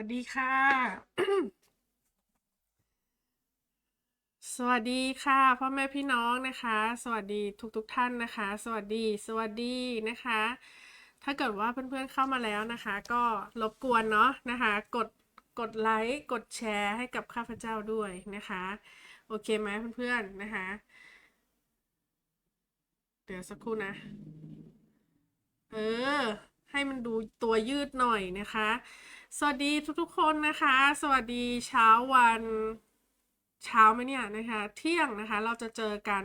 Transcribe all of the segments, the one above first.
วัสดีค่ะ สวัสดีค่ะพ่อแม่พี่น้องนะคะ สวัสดีทุกๆทท่านนะคะ สวัสดี สวัสดีนะคะ ถ้าเกิดว่าเพื่อนๆเข้ามาแล้วนะคะ ก็รบกวนเนาะนะคะ กดกดไลค์กดแชร์ให้กับข้าพเจ้าด้วยนะคะ โอเคไหมเพื่อนๆนะคะ เดี๋ยวสักครู่นะ เออให้มันดูตัวยืดหน่อยนะคะ สวัสดีทุกๆคนนะคะ สวัสดีเช้าวันเช้าไหมเนี่ยนะคะ เที่ยงนะคะ เราจะเจอกัน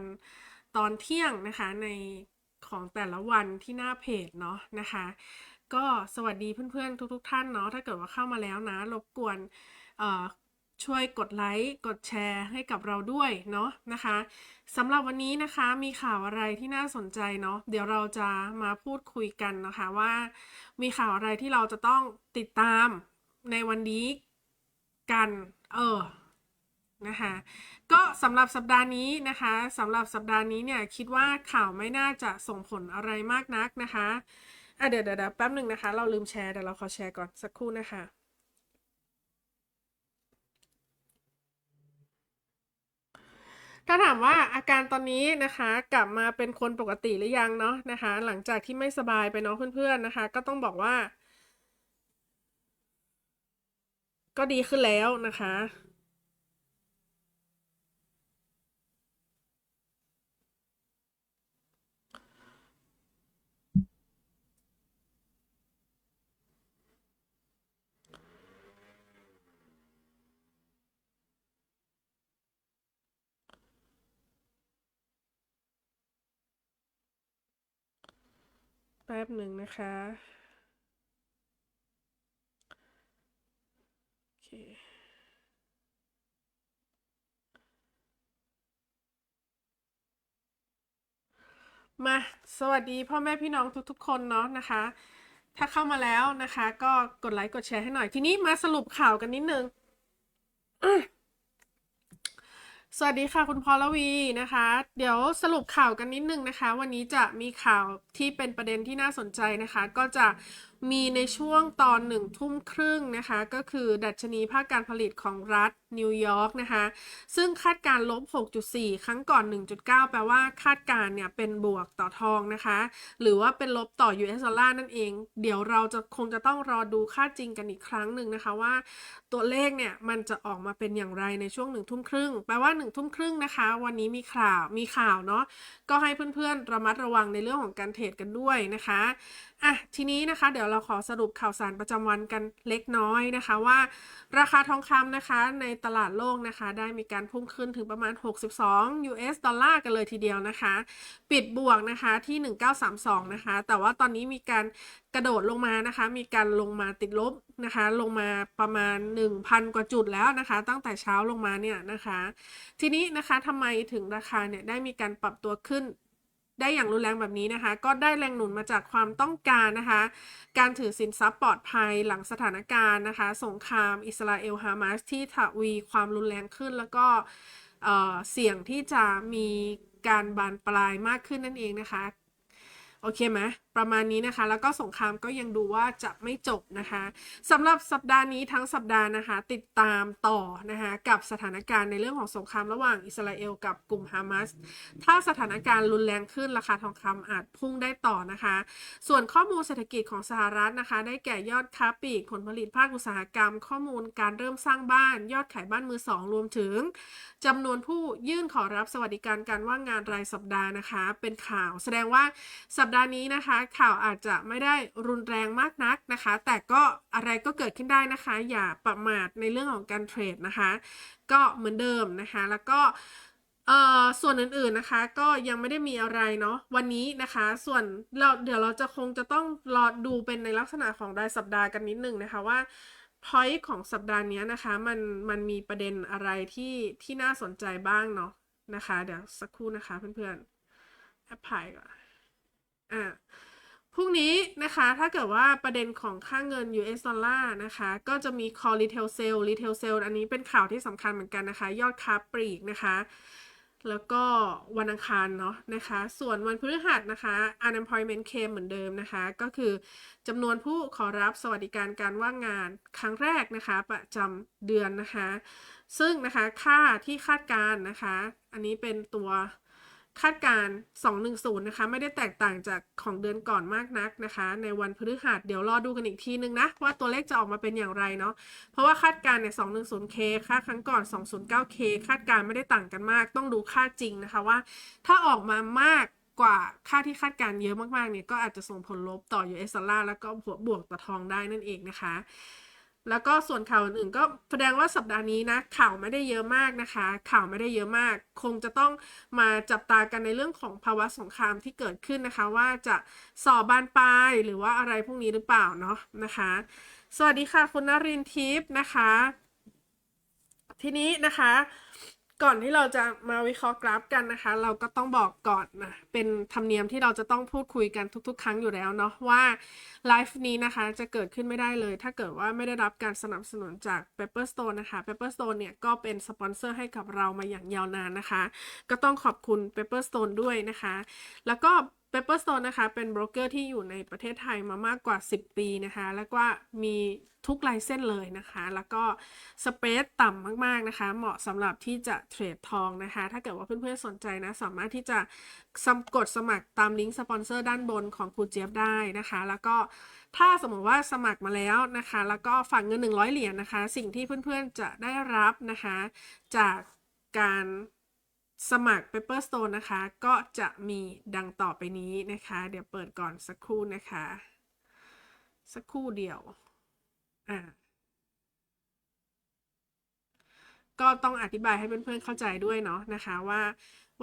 ตอนเที่ยงนะคะในของแต่ละวันที่หน้าเพจเนาะนะคะ ก็สวัสดีเพื่อนๆทุกๆ ท่านเนาะถ้าเกิดว่าเข้ามาแล้วนะรบกวนเอ่อ ช่วยกดไลค์กดแชร์ให้กับเราด้วยเนาะนะคะสำหรับวันนี้นะคะมีข่าวอะไรที่น่าสนใจเนาะเดี๋ยวเราจะมาพูดคุยกันนะคะว่า มีข่าวอะไรที่เราจะต้องติดตามในวันนี้กันเออนะคะก็สำหรับสัปดาห์นี้นะคะสำหรับสัปดาห์นี้เนี่ยคิดว่าข่าวไม่น่าจะส่งผลอะไรมากนักนะคะอะเดี๋ยวเดี๋ยวเดี๋ยวแป๊บหนึ่งนะคะ เราลืมแชร์เดี๋ยวเราขอแชร์ก่อนสักครู่นะคะ ถ้าถามว่าอาการตอนนี้นะคะ กลับมาเป็นคนปกติหรือยังเนาะนะคะ หลังจากที่ไม่สบายไปเนาะเพื่อนๆนะคะ ก็ต้องบอกว่า ก็ดีขึ้นแล้วนะคะ แป๊บหนึ่งนะคะ โอเค มา สวัสดีพ่อแม่พี่น้องทุกๆ คนเนาะนะคะ ถ้าเข้ามาแล้วนะคะ ก็กดไลค์กดแชร์ให้หน่อย ทีนี้มาสรุปข่าวกันนิดนึง สวัสดีค่ะคุณพลวีนะคะ เดี๋ยวสรุปข่าวกันนิดนึงนะคะ วันนี้จะมีข่าวที่เป็นประเด็นที่น่าสนใจนะคะ ก็จะ มีในช่วงตอนหนึ่งทุ่มครึ่งนะคะ ก็คือดัชนีภาคการผลิตของรัฐนิวยอร์กนะคะ ซึ่งคาดการลบ 6.4 ครั้งก่อน 1.9 แปลว่าคาดการเนี่ยเป็นบวกต่อทองนะคะ หรือว่าเป็นลบต่อ US ดอลลาร์นั่นเอง เดี๋ยวเราจะคงจะต้องรอดูค่าจริงกันอีกครั้งหนึ่งนะคะว่าตัวเลขเนี่ยมันจะออกมาเป็นอย่างไรในช่วงหนึ่งทุ่มครึ่งแปลว่าหนึ่งทุ่มครึ่งนะคะ วันนี้มีข่าวมีข่าวเนาะก็ให้เพื่อนๆระมัดระวังในเรื่องของการเทรดกันด้วยนะคะอะทีนี้นะคะเดี๋ยวเราขอสรุปข่าวสารประจำวันกันเล็กน้อยนะคะว่า ราคาทองคำนะคะในตลาดโลกนะคะ ได้มีการพุ่งขึ้นถึงประมาณ 62 US ดอลลาร์กันเลยทีเดียวนะคะ ปิดบวกนะคะที่ 1932 นะคะ แต่ว่าตอนนี้มีการกระโดดลงมานะคะ มีการลงมาติดลบนะคะ ลงมาประมาณ 1,000 กว่าจุดแล้วนะคะ ตั้งแต่เช้าลงมาเนี่ยนะคะ ทีนี้นะคะทำไมถึงราคาเนี่ยได้มีการปรับตัวขึ้น ได้อย่างรุนแรงแบบนี้นะคะ ก็ได้แรงหนุนมาจากความต้องการนะคะ การถือสินทรัพย์ปลอดภัยหลังสถานการณ์นะคะ สงครามอิสราเอลฮามาสที่ทวีความรุนแรงขึ้นแล้วก็เเสี่ยงที่จะมีการบานปลายมากขึ้นนั่นเองนะคะ โอเคไหม ประมาณนี้นะคะ แล้วก็สงครามก็ยังดูว่าจะไม่จบนะคะสำหรับสัปดาห์นี้ทั้งสัปดาห์นะคะ ติดตามต่อนะคะกับสถานการณ์ในเรื่องของสงครามระหว่างอิสราเอลกับกลุ่มฮามาสถ้าสถานการณ์รุนแรงขึ้นราคาทองคำอาจพุ่งได้ต่อนะคะ ส่วนข้อมูลเศรษฐกิจของสหรัฐนะคะ ได้แก่ยอดค้าปลีกผลผลิตภาคอุตสาหกรรม ข้อมูลการเริ่มสร้างบ้าน ยอดขายบ้านมือสองรวมถึงจำนวนผู้ยื่นขอรับสวัสดิการการว่างงานรายสัปดาห์นะคะ เป็นข่าว แสดงว่าสัปดาห์นี้นะคะข่าวอาจจะไม่ได้รุนแรงมากนักนะคะ แต่ก็อะไรก็เกิดขึ้นได้นะคะ อย่าประมาทในเรื่องของการเทรดนะคะ ก็เหมือนเดิมนะคะ แล้วก็เอ่อส่วนอื่นๆนะคะก็ยังไม่ได้มีอะไรเนาะวันนี้นะคะ ส่วนเราเดี๋ยวเราจะคงจะต้องรอดูเป็นในลักษณะของรายสัปดาห์กันนิดนึงนะคะว่า point ของสัปดาห์นี้นะคะมันมันมีประเด็นอะไรที่ที่น่าสนใจบ้างเนาะนะคะ เดี๋ยวสักครู่นะคะเพื่อนๆแอปพลายก่อนอ่า พรุ่งนี้นะคะถ้าเกิดว่าประเด็นของค่าเงิน US ดอลลาร์นะคะ ก็จะมี call retail sale retail sale อันนี้เป็นข่าวที่สำคัญเหมือนกันนะคะ ยอดค้าปลีกนะคะ แล้วก็วันอังคารเนาะนะคะ ส่วนวันพฤหัสนะคะ unemployment claim เหมือนเดิมนะคะ ก็คือจำนวนผู้ขอรับสวัสดิการการว่างงานครั้งแรกนะคะ ประจำเดือนนะคะ ซึ่งนะคะค่าที่คาดการณ์นะคะ อันนี้เป็นตัว คาดการ 210 นะคะ ไม่ได้แตกต่างจากของเดือนก่อนมากนักนะคะ ในวันพฤหัสเดี๋ยวรอดูกันอีกทีนึงนะ ว่าตัวเลขจะออกมาเป็นอย่างไรเนาะเพราะว่าคาดการณ์เนี่ย 210K ค่าครั้งก่อน 209K คาดการ์ไม่ได้ต่างกันมาก ต้องดูค่าจริงนะคะว่า ถ้าออกมามากกว่าค่าที่คาดการ์เยอะมากๆเนี่ยก็อาจจะส่งผลลบต่อ US ดอลลาร์แล้วก็บวกต่อทองได้นั่นเองนะคะ แล้วก็ส่วนข่าวอื่นๆก็แสดงว่าสัปดาห์นี้นะข่าวไม่ได้เยอะมากนะคะ ข่าวไม่ได้เยอะมาก คงจะต้องมาจับตากันในเรื่องของภาวะสงครามที่เกิดขึ้นนะคะ ว่าจะสอบบานปลายหรือว่าอะไรพวกนี้หรือเปล่าเนาะนะคะ สวัสดีค่ะคุณนรินทร์ทิพย์นะคะ ทีนี้นะคะ ก่อนที่เราจะมาวิเคราะห์กราฟกันนะคะ เราก็ต้องบอกก่อนนะ เป็นธรรมเนียมที่เราจะต้องพูดคุยกันทุก ๆ ครั้งอยู่แล้วเนาะว่าไลฟ์นี้นะคะจะเกิดขึ้นไม่ได้เลย ถ้าเกิดว่าไม่ได้รับการสนับสนุนจาก Pepperstone นะคะ Pepperstone เนี่ยก็เป็นสปอนเซอร์ให้กับเรามาอย่างยาวนานนะคะ ก็ต้องขอบคุณ Pepperstone ด้วยนะคะ แล้วก็ Pepperstone นะคะ เป็นโบรกเกอร์ที่อยู่ในประเทศไทยมามากกว่า 10 ปีนะคะ แล้วก็มีทุกไลเส้นเลยนะคะ แล้วก็สเปซต่ำมากๆนะคะ เหมาะสำหรับที่จะเทรดทองนะคะ ถ้าเกิดว่าเพื่อนๆสนใจนะ สามารถที่จะสมกดสมัครตามลิงก์สปอนเซอร์ด้านบนของครูเจี๊ยบได้นะคะ แล้วก็ถ้าสมมติว่าสมัครมาแล้วนะคะ แล้วก็ฝากเงิน 100 เหรียญนะคะ สิ่งที่เพื่อนๆจะได้รับนะคะ จากการ สมัคร Pepperstone นะคะ ก็จะมีดังต่อไปนี้นะคะ เดี๋ยวเปิดก่อนสักครู่นะคะ สักครู่เดียวอ่าก็ต้องอธิบายให้เพื่อนๆเข้าใจด้วยเนาะนะคะว่า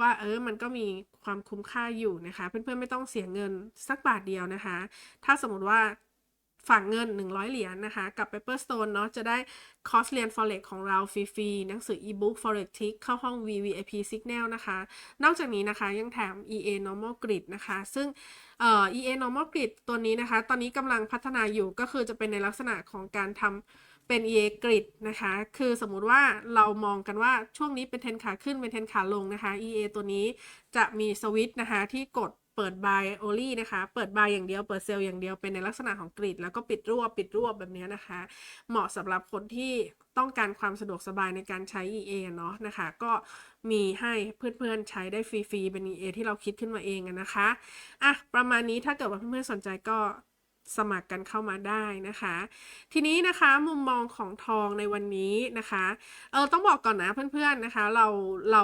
ว่าเออมันก็มีความคุ้มค่าอยู่นะคะ เพื่อนๆไม่ต้องเสียเงินสักบาทเดียวนะคะ ถ้าสมมติว่า ฝากเงิน 100 เหรียญนนะคะ กับ Pepperstone เนาะจะได้คอร์สเรียน Forex ของเราฟรีๆ หนังสือ e-book Forex Tick เข้าห้อง VVIP Signal นะคะ นอกจากนี้นะคะยังแถม EA Normal Grid นะคะ ซึ่งเอ่อ EA Normal Grid ตัวนี้นะคะ ตอนนี้กำลังพัฒนาอยู่ก็คือจะเป็นในลักษณะของการทำเป็น EA Grid นะคะ คือสมมุติว่าเรามองกันว่าช่วงนี้เป็นเทนขาขึ้นเป็นเทนขาลงนะคะ EA ตัวนี้จะมีสวิตช์นะคะที่กด เปิด buy only นะคะ เปิด buy อย่างเดียวเปิดเซลล์อย่างเดียวเป็นในลักษณะของกริดแล้วก็ปิดรวบปิดรวบแบบนี้นะคะ เหมาะสำหรับคนที่ต้องการความสะดวกสบายในการใช้ EA เนาะนะคะ ก็มีให้เพื่อนๆใช้ได้ฟรีๆเป็น EA ที่เราคิดขึ้นมาเองนะคะอะประมาณนี้ถ้าเกิดว่าเพื่อนๆสนใจก็สมัครกันเข้ามาได้นะคะ ทีนี้นะคะมุมมองของทองในวันนี้นะคะเออต้องบอกก่อนนะเพื่อนๆนะคะ เราเรา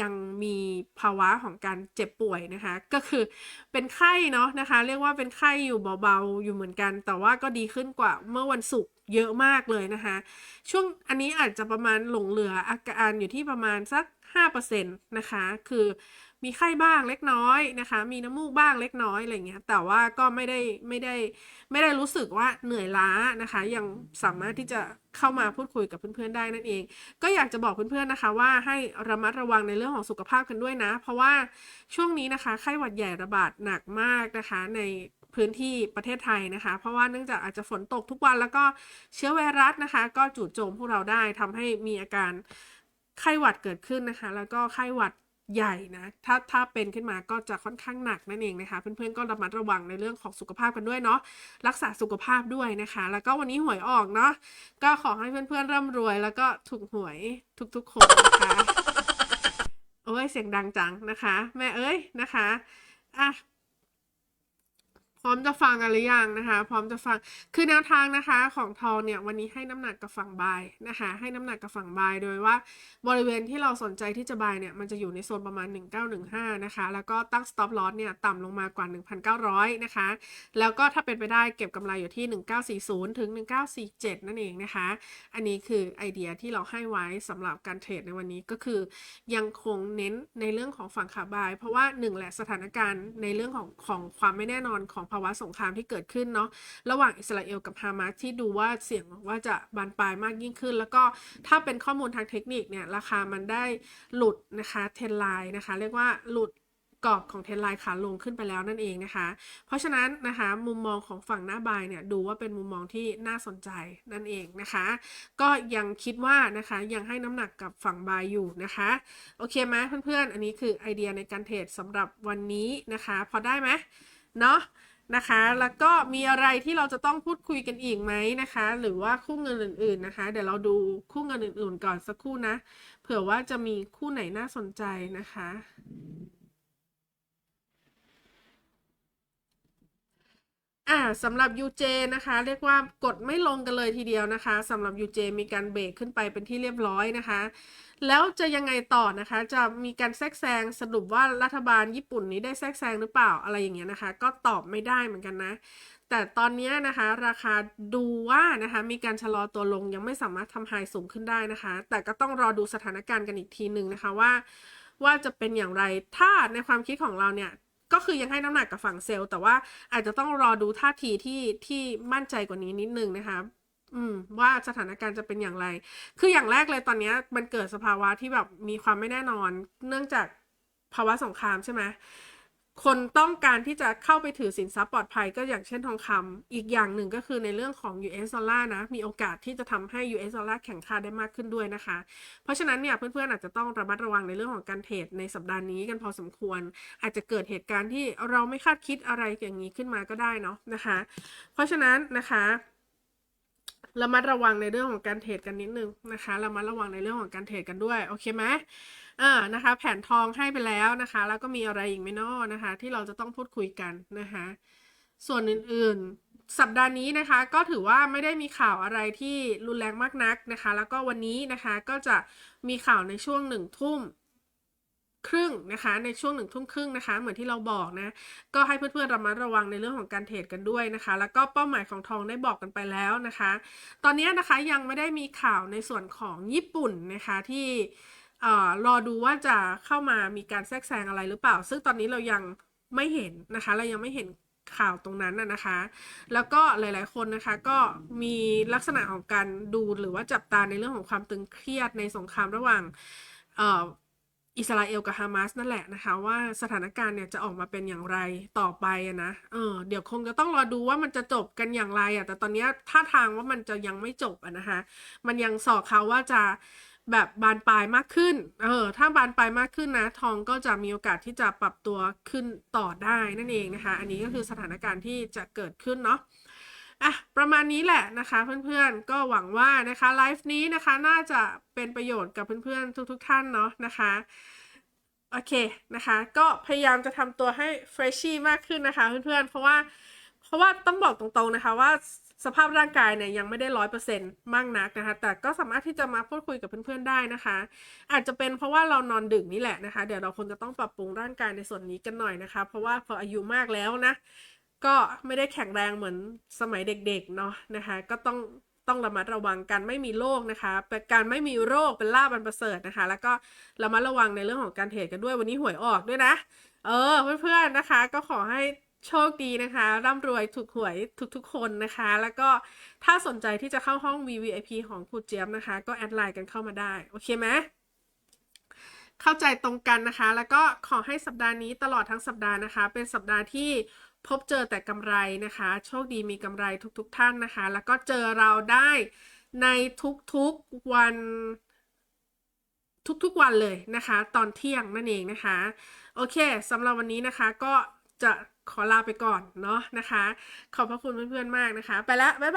ยังมีภาวะของการเจ็บป่วยนะคะ ก็คือเป็นไข้เนาะนะคะ เรียกว่าเป็นไข้อยู่เบาๆอยู่เหมือนกัน แต่ว่าก็ดีขึ้นกว่าเมื่อวันศุกร์เยอะมากเลยนะคะ ช่วงอันนี้อาจจะประมาณหลงเหลืออาการอยู่ที่ประมาณสัก 5%นะคะ คือมีไข้บ้างเล็กน้อยนะคะ มีน้ำมูกบ้างเล็กน้อยอะไรเงี้ย แต่ว่าก็ไม่ได้ไม่ได้ไม่ได้รู้สึกว่าเหนื่อยล้านะคะ ยังสามารถที่จะเข้ามาพูดคุยกับเพื่อนๆได้นั่นเอง ก็อยากจะบอกเพื่อนๆนะคะ ว่าให้ระมัดระวังในเรื่องของสุขภาพกันด้วยนะ เพราะว่าช่วงนี้นะคะไข้หวัดใหญ่ระบาดหนักมากนะคะในพื้นที่ประเทศไทยนะคะ เพราะว่าเนื่องจากอาจจะฝนตกทุกวันแล้วก็เชื้อไวรัสนะคะ ก็จู่โจมพวกเราได้ทำให้มีอาการ ไข้หวัดเกิดขึ้นนะคะ แล้วก็ไข้หวัดใหญ่นะถ้าถ้าเป็นขึ้นมาก็จะค่อนข้างหนักนั่นเองนะคะ เพื่อนๆก็ระมัดระวังในเรื่องของสุขภาพกันด้วยเนาะรักษาสุขภาพด้วยนะคะ แล้วก็วันนี้หวยออกเนาะก็ขอให้เพื่อนๆร่ำรวย แล้วก็ถูกหวยทุกๆคนนะคะโอ้ยเสียงดังจังนะคะ แม่เอ้ยนะคะอะ พร้อมจะฟังกันหรือยังนะคะ พร้อมจะฟังคือแนวทางนะคะของทองเนี่ยวันนี้ให้น้ำหนักกับฝั่งบายนะคะ ให้น้ำหนักกับฝั่งบายโดยว่าบริเวณที่เราสนใจที่จะบายเนี่ยมันจะอยู่ในโซนประมาณ 1915 นะคะ แล้วก็ตั้ง stop loss เนี่ยต่ำลงมากว่า 1,900 นะคะ แล้วก็ถ้าเป็นไปได้เก็บกำไรอยู่ที่ 1940 ถึง 1947 นั่นเองนะคะ อันนี้คือไอเดียที่เราให้ไว้สำหรับการเทรดในวันนี้ก็คือ ยังคงเน้นในเรื่องของฝั่งขาบาย เพราะว่าหนึ่งแหละสถานการณ์ในเรื่องของของความไม่แน่นอนของภาวะสงครามที่เกิดขึ้นเนาะระหว่างอิสราเอลกับฮามาสที่ดูว่าเสี่ยงว่าจะบานปลายมากยิ่งขึ้น แล้วก็ถ้าเป็นข้อมูลทางเทคนิคเนี่ยราคามันได้หลุดนะคะเทนไลน์นะคะ เรียกว่าหลุดกรอบของเทรนไลน์ขาลงขึ้นไปแล้วนั่นเองนะคะ เพราะฉะนั้นนะคะมุมมองของฝั่งหน้าบายเนี่ยดูว่าเป็นมุมมองที่น่าสนใจนั่นเองนะคะ ก็ยังคิดว่านะคะยังให้น้ำหนักกับฝั่งบายอยู่นะคะโอเคไหมเพื่อนๆ อันนี้คือไอเดียในการเทรดสำหรับวันนี้นะคะ พอได้ไหมเนาะ นะคะ แล้วก็มีอะไรที่เราจะต้องพูดคุยกันอีกไหมนะคะ หรือว่าคู่เงินอื่น ๆนะคะ เดี๋ยวเราดูคู่เงินอื่น ๆ ก่อนสักครู่นะ เผื่อว่าจะมีคู่ไหนน่าสนใจนะคะ อ่าสำหรับ UJ นะคะ เรียกว่ากดไม่ลงกันเลยทีเดียวนะคะสำหรับ UJ มีการเบรกขึ้นไปเป็นที่เรียบร้อยนะคะ แล้วจะยังไงต่อนะคะ จะมีการแทรกแซงสรุปว่ารัฐบาลญี่ปุ่นนี้ได้แทรกแซงหรือเปล่าอะไรอย่างเงี้ยนะคะ ก็ตอบไม่ได้เหมือนกันนะ แต่ตอนนี้นะคะ ราคาดูว่านะคะ มีการชะลอตัวลงยังไม่สามารถทำไฮสูงขึ้นได้นะคะ แต่ก็ต้องรอดูสถานการณ์กันอีกทีหนึ่งนะคะว่าว่าจะเป็นอย่างไร ถ้าในความคิดของเราเนี่ย ก็คือยังให้น้ำหนักกับฝั่งเซลล์แต่ว่าอาจจะต้องรอดูท่าทีที่ที่มั่นใจกว่านี้นิดนึงนะคะอืมว่าสถานการณ์จะเป็นอย่างไร คืออย่างแรกเลยตอนนี้มันเกิดสภาวะที่แบบมีความไม่แน่นอน เนื่องจากภาวะสงครามใช่ไหม คนต้องการที่จะเข้าไปถือสินทรัพย์ปลอดภัยก็อย่างเช่นทองคำอีกอย่างหนึ่งก็คือในเรื่องของ US ดอลลาร์นะ มีโอกาสที่จะทำให้ US ดอลลาร์แข็งค่าได้มากขึ้นด้วยนะคะ เพราะฉะนั้นเนี่ยเพื่อนๆอาจจะต้องระมัดระวังในเรื่องของการเทรดในสัปดาห์นี้กันพอสมควร อาจจะเกิดเหตุการณ์ที่เราไม่คาดคิดอะไรอย่างนี้ขึ้นมาก็ได้เนาะนะคะ เพราะฉะนั้นนะคะระมัดระวังในเรื่องของการเทรดกันนิดนึงนะคะระมัดระวังในเรื่องของการเทรดกันด้วยโอเคไหม อ่านะคะ แผนทองให้ไปแล้วนะคะ แล้วก็มีอะไรอีกไหมนาะนะคะ ที่เราจะต้องพูดคุยกันนะคะ ส่วนอื่นๆ สัปดาห์นี้นะคะ ก็ถือว่าไม่ได้มีข่าวอะไรที่รุนแรงมากนักนะคะ แล้วก็วันนี้นะคะก็จะมีข่าวในช่วงหนึ่งทุ่มครึ่งนะคะในช่วงหนึ่งทุ่มครึ่งนะคะ เหมือนที่เราบอกนะ ก็ให้เพื่อนๆระมัดระวังในเรื่องของการเทรดกันด้วยนะคะ แล้วก็เป้าหมายของทองได้บอกกันไปแล้วนะคะ ตอนนี้นะคะยังไม่ได้มีข่าวในส่วนของญี่ปุ่นนะคะที่ เอ่อรอดูว่าจะเข้ามามีการแทรกแซงอะไรหรือเปล่า ซึ่งตอนนี้เรายังไม่เห็นนะคะ เรายังไม่เห็นข่าวตรงนั้นน่ะนะคะ แล้วก็หลาย ๆ คนนะคะก็มีลักษณะของการดูหรือว่าจับตาในเรื่องของความตึงเครียดในสงครามระหว่างอิสราเอลกับฮามาสนั่นแหละนะคะ ว่าสถานการณ์เนี่ยจะออกมาเป็นอย่างไรต่อไปนะเออเดี๋ยวคงจะต้องรอดูว่ามันจะจบกันอย่างไรอะแต่ตอนนี้ท่าทางว่ามันจะยังไม่จบอะนะคะ มันยังสอกเขาว่าจะ แบบบานปลายมากขึ้น เออ ถ้าบานปลายมากขึ้นนะ ทองก็จะมีโอกาสที่จะปรับตัวขึ้นต่อได้นั่นเองนะคะ อันนี้ก็คือสถานการณ์ที่จะเกิดขึ้นเนาะอะประมาณนี้แหละนะคะเพื่อนๆ ก็หวังว่านะคะไลฟ์นี้นะคะน่าจะเป็นประโยชน์กับเพื่อนๆ ทุกๆ ท่านเนาะนะคะโอเคนะคะ ก็พยายามจะทำตัวให้เฟรชชี่มากขึ้นนะคะเพื่อนๆ เพราะว่าเพราะว่าต้องบอกตรงๆนะคะว่า สภาพร่างกายเนี่ยยังไม่ได้ร้อยเปอร์เซ็นต์มากนักนะคะ แต่ก็สามารถที่จะมาพูดคุยกับเพื่อนๆได้นะคะ อาจจะเป็นเพราะว่าเรานอนดึกนี่แหละนะคะ เดี๋ยวเราคงจะต้องปรับปรุงร่างกายในส่วนนี้กันหน่อยนะคะ เพราะว่าพออายุมากแล้วนะ ก็ไม่ได้แข็งแรงเหมือนสมัยเด็กๆเนาะนะคะ ก็ต้องต้องระมัดระวังการไม่มีโรคนะคะการไม่มีโรคเป็นลาบันประเสริฐนะคะ แล้วก็ระมัดระวังในเรื่องของการเทรดกันด้วยวันนี้หวยออกด้วยนะ เออเพื่อนๆนะคะ ก็ขอให้ โชคดีนะคะร่ำรวยถูกหวยทุกๆคนนะคะ แล้วก็ถ้าสนใจที่จะเข้าห้อง VVIP ของครูเจี๊ยบนะคะ ก็แอดไลน์กันเข้ามาได้ โอเคไหมเข้าใจตรงกันนะคะ แล้วก็ขอให้สัปดาห์นี้ตลอดทั้งสัปดาห์นะคะ เป็นสัปดาห์ที่พบเจอแต่กำไรนะคะ โชคดีมีกำไรทุกๆทท่านนะคะ แล้วก็เจอเราได้ในทุกๆวันทุกๆวันเลยนะคะ ตอนเที่ยงนั่นเองนะคะ โอเคสำหรับวันนี้นะคะก็จะ ขอลาไปก่อนเนาะนะคะ ขอบพระคุณเพื่อนๆมากนะคะ ไปแล้วบ๊ายบาย